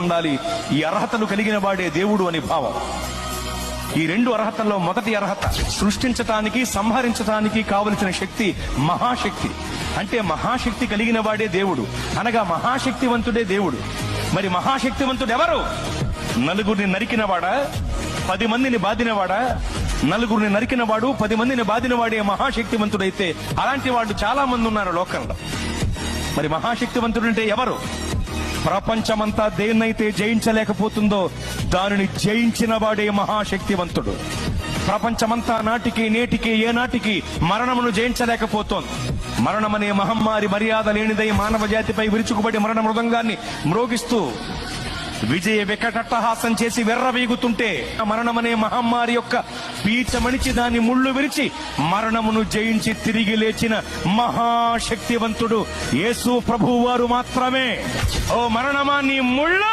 ఉండాలి. ఈ అర్హతలు కలిగిన వాడే దేవుడు అని భావం. ఈ రెండు అర్హతల్లో మొదటి అర్హత సృష్టించటానికి సంహరించటానికి కావలసిన శక్తి మహాశక్తి. అంటే మహాశక్తి కలిగిన వాడే దేవుడు. అనగా మహాశక్తివంతుడే దేవుడు. మరి మహాశక్తివంతుడు ఎవరు? నలుగురిని నరికినవాడా? పది మందిని బాధినవాడా? నలుగురిని నరికినవాడు పది మందిని బాదినవాడే మహాశక్తివంతుడైతే అలాంటి వాళ్ళు చాలా మంది ఉన్నారు లోకంలో. మరి మహాశక్తివంతుడు అంటే ఎవరు? ప్రపంచమంతా దేన్నైతే జయించలేకపోతుందో దానిని జయించిన వాడే మహాశక్తివంతుడు. ప్రపంచమంతా నాటికి నేటికి ఏనాటికి మరణమును జయించలేకపోతోంది. మరణమనే మహమ్మారి మర్యాద లేనిదై మానవ జాతిపై విరుచుకుబడి మరణ మృదంగాన్ని మ్రోగిస్తూ విజయ వికటట్టహాసం చేసి వెర్రవీగుతుంటే ఆ మరణమనే మహమ్మారి యొక్క పీచమణిచి దాన్ని ముళ్ళు విరిచి మరణమును జయించి తిరిగి లేచిన మహాశక్తివంతుడు యేసు ప్రభువారు మాత్రమే. ఓ మరణమా నీ ముళ్ళు?